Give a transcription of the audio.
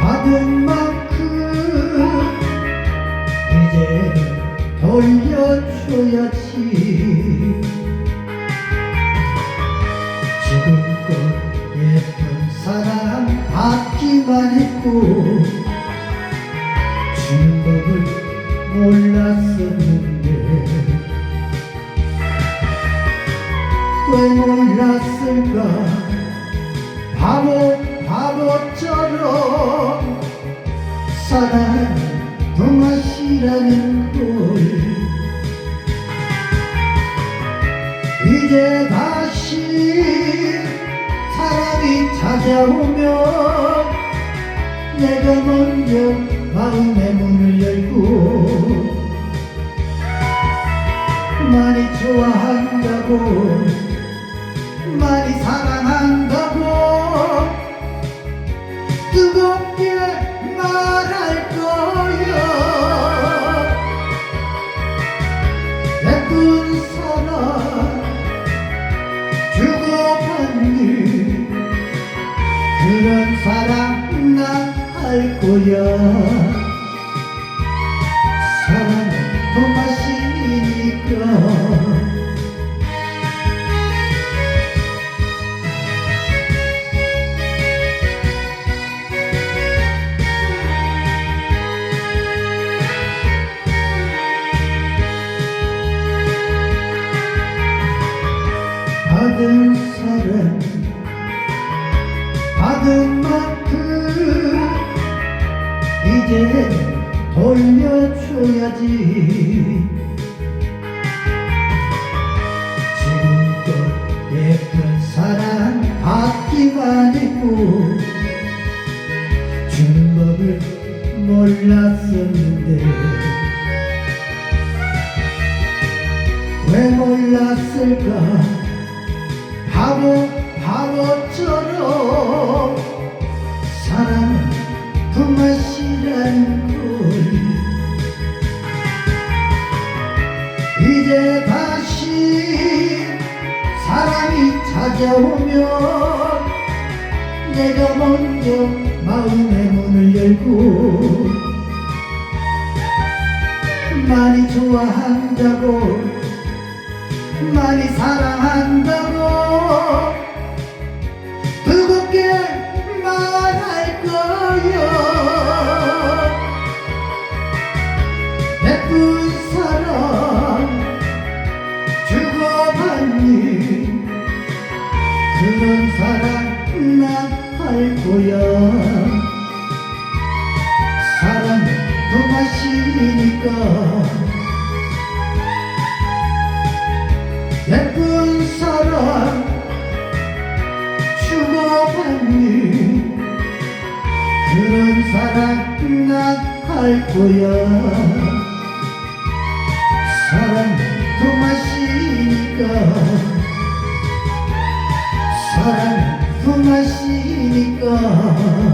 받은 만큼 이제 돌려줘야지. 지금껏 예쁜 사랑 받기만 했고 주는 법을 몰랐었는데 왜 몰랐을까? 바보 바보처럼 사랑 동맛이라는 걸. 이제 다시 사랑이 찾아오면 내가 먼저 마음의 문을 열고 많이 좋아한다고 거야 사랑은 도맛이니까. 받은 사랑 받은 만큼 이제 돌려줘야지. 지금껏 예쁜 사랑 받기만 했고 주는 법을 몰랐었는데 왜 몰랐을까? 바보 바보처럼 사랑은 그 맛이 걸. 이제 다시 사랑이 찾아오면 내가 먼저 마음의 문을 열고 많이 좋아한다고 많이 사랑 거야. 사랑은 또마시니까. 예쁜 사랑 죽어봤니? 그런 사랑 난 할 거야. 사랑은 또마시니까. 사랑은 또마시 一个。